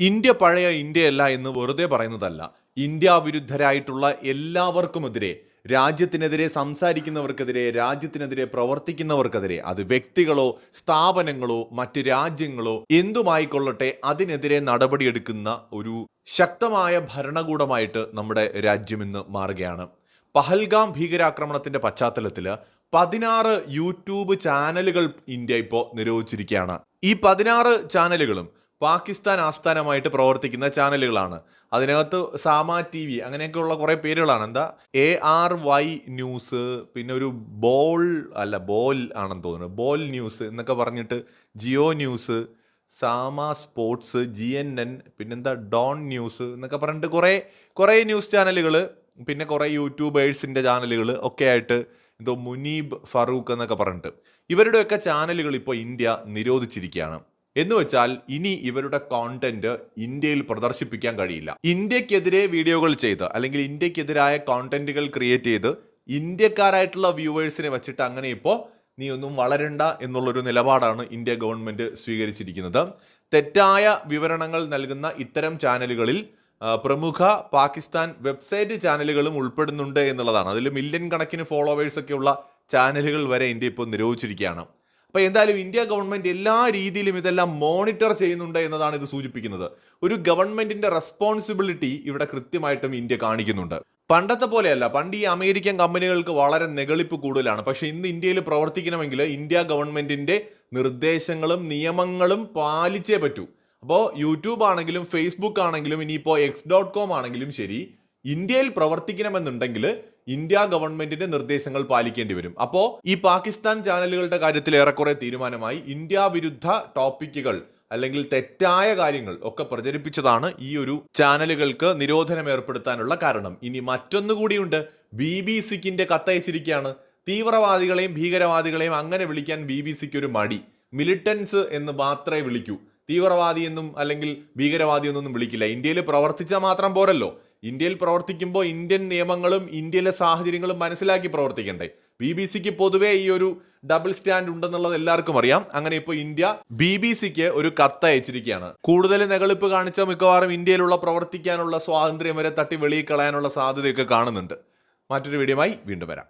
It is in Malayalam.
ഇന്ത്യ പഴയ ഇന്ത്യയല്ല എന്ന് വെറുതെ പറയുന്നതല്ല. ഇന്ത്യ വിരുദ്ധരായിട്ടുള്ള എല്ലാവർക്കുമെതിരെ രാജ്യത്തിനെതിരെ സംസാരിക്കുന്നവർക്കെതിരെ രാജ്യത്തിനെതിരെ പ്രവർത്തിക്കുന്നവർക്കെതിരെ അത് വ്യക്തികളോ സ്ഥാപനങ്ങളോ മറ്റ് രാജ്യങ്ങളോ എന്തുമായിക്കൊള്ളട്ടെ അതിനെതിരെ നടപടിയെടുക്കുന്ന ഒരു ശക്തമായ ഭരണകൂടമായിട്ട് നമ്മുടെ രാജ്യം ഇന്ന് മാറുകയാണ്. പഹൽഗാം ഭീകരാക്രമണത്തിന്റെ പശ്ചാത്തലത്തിൽ പതിനാറ് യൂട്യൂബ് ചാനലുകൾ ഇന്ത്യ ഇപ്പോൾ നിരോധിച്ചിരിക്കുകയാണ്. ഈ പതിനാറ് ചാനലുകളും പാകിസ്ഥാൻ ആസ്ഥാനമായിട്ട് പ്രവർത്തിക്കുന്ന ചാനലുകളാണ്. അതിനകത്ത് സാമ ടി വി അങ്ങനെയൊക്കെയുള്ള കുറേ പേരുകളാണ്. എന്താ? എ ആർ വൈ ന്യൂസ് പിന്നെ ഒരു ബോൾ അല്ല ബോൽ ആണെന്ന് തോന്നുന്നു. ബോൾ ന്യൂസ് എന്നൊക്കെ പറഞ്ഞിട്ട് Geo news Samaa sports G N N പിന്നെന്താ? ഡോൺ ന്യൂസ് എന്നൊക്കെ പറഞ്ഞിട്ട് കുറേ കുറേ ന്യൂസ് ചാനലുകൾ പിന്നെ കുറേ യൂട്യൂബേഴ്സിന്റെ ചാനലുകൾ ഒക്കെ ആയിട്ട് എന്തോ മുനീബ് ഫറൂഖ് എന്നൊക്കെ പറഞ്ഞിട്ട്. ഇവരുടെയൊക്കെ ചാനലുകൾ ഇപ്പോൾ ഇന്ത്യ നിരോധിച്ചിരിക്കുകയാണ്. എന്ന് വെച്ചാൽ ഇനി ഇവരുടെ കോണ്ടന്റ് ഇന്ത്യയിൽ പ്രദർശിപ്പിക്കാൻ കഴിയില്ല. ഇന്ത്യക്കെതിരെ വീഡിയോകൾ ചെയ്ത് അല്ലെങ്കിൽ ഇന്ത്യക്കെതിരായ കോണ്ടന്റുകൾ ക്രിയേറ്റ് ചെയ്ത് ഇന്ത്യക്കാരായിട്ടുള്ള വ്യൂവേഴ്സിനെ വെച്ചിട്ട് അങ്ങനെ ഇപ്പോൾ നീ ഒന്നും വളരണ്ട എന്നുള്ളൊരു നിലപാടാണ് ഇന്ത്യ ഗവൺമെന്റ് സ്വീകരിച്ചിരിക്കുന്നത്. തെറ്റായ വിവരണങ്ങൾ നൽകുന്ന ഇത്തരം ചാനലുകളിൽ പ്രമുഖ പാകിസ്ഥാൻ വെബ്സൈറ്റ് ചാനലുകളും ഉൾപ്പെടുന്നുണ്ട് എന്നുള്ളതാണ്. അതിൽ മില്യൺ കണക്കിന് ഫോളോവേഴ്സൊക്കെയുള്ള ചാനലുകൾ വരെ ഇന്ത്യ ഇപ്പോൾ നിരോധിച്ചിരിക്കുകയാണ്. അപ്പോൾ എന്തായാലും ഇന്ത്യ ഗവൺമെന്റ് എല്ലാ രീതിയിലും ഇതെല്ലാം മോണിറ്റർ ചെയ്യുന്നുണ്ട് എന്നതാണ് ഇത് സൂചിപ്പിക്കുന്നത്. ഒരു ഗവൺമെന്റിന്റെ റെസ്പോൺസിബിലിറ്റി ഇവിടെ കൃത്യമായിട്ടും ഇന്ത്യ കാണിക്കുന്നുണ്ട്. പണ്ടത്തെ പോലെയല്ല. പണ്ട് ഈ അമേരിക്കൻ കമ്പനികൾക്ക് വളരെ നെകളിപ്പ് കൂടുതലാണ്. പക്ഷേ ഇന്ന് ഇന്ത്യയിൽ പ്രവർത്തിക്കണമെങ്കിൽ ഇന്ത്യ ഗവൺമെന്റിന്റെ നിർദ്ദേശങ്ങളും നിയമങ്ങളും പാലിച്ചേ പറ്റൂ. അപ്പോൾ യൂട്യൂബ് ആണെങ്കിലും ഫേസ്ബുക്ക് ആണെങ്കിലും ഇനിയിപ്പോൾ എക്സ് ഡോട്ട് കോം ആണെങ്കിലും ശരി ഇന്ത്യയിൽ പ്രവർത്തിക്കണമെന്നുണ്ടെങ്കിൽ ഇന്ത്യ ഗവൺമെന്റിന്റെ നിർദ്ദേശങ്ങൾ പാലിക്കേണ്ടി വരും. അപ്പോൾ ഈ പാകിസ്ഥാൻ ചാനലുകളുടെ കാര്യത്തിൽ ഏറെക്കുറെ തീരുമാനമായി ഇന്ത്യ വിരുദ്ധ ടോപ്പിക്കുകൾ അല്ലെങ്കിൽ തെറ്റായ കാര്യങ്ങൾ ഒക്കെ പ്രചരിപ്പിച്ചതാണ് ഈ ഒരു ചാനലുകൾക്ക് നിരോധനം ഏർപ്പെടുത്താനുള്ള കാരണം. ഇനി മറ്റൊന്നുകൂടിയുണ്ട് ബി ബി സിക്കിന്റെ കത്തയച്ചിരിക്കുകയാണ്. തീവ്രവാദികളെയും ഭീകരവാദികളെയും അങ്ങനെ വിളിക്കാൻ ബി ബി സിക്ക് ഒരു മടി. മിലിറ്റൻസ് എന്ന് മാത്രമേ വിളിക്കൂ. തീവ്രവാദി എന്നും അല്ലെങ്കിൽ ഭീകരവാദി എന്നൊന്നും വിളിക്കില്ല. ഇന്ത്യയിൽ പ്രവർത്തിച്ചാൽ മാത്രം പോരല്ലോ. ഇന്ത്യയിൽ പ്രവർത്തിക്കുമ്പോൾ ഇന്ത്യൻ നിയമങ്ങളും ഇന്ത്യയിലെ സാഹചര്യങ്ങളും മനസ്സിലാക്കി പ്രവർത്തിക്കണ്ടേ? ബി ബി സിക്ക് പൊതുവേ ഈ ഒരു ഡബിൾ സ്റ്റാൻഡ് ഉണ്ടെന്നുള്ളത് എല്ലാവർക്കും അറിയാം. അങ്ങനെ ഇപ്പോൾ ഇന്ത്യ ബി ബി സിക്ക് ഒരു കത്ത് അയച്ചിരിക്കുകയാണ്. കൂടുതൽ നെകളിപ്പ് കാണിച്ച മിക്കവാറും ഇന്ത്യയിലുള്ള പ്രവർത്തിക്കാനുള്ള സ്വാതന്ത്ര്യം വരെ തട്ടി വെളിയിൽ കളയാനുള്ള സാധ്യതയൊക്കെ കാണുന്നുണ്ട്. മറ്റൊരു വീഡിയോമായി വീണ്ടും വരാം.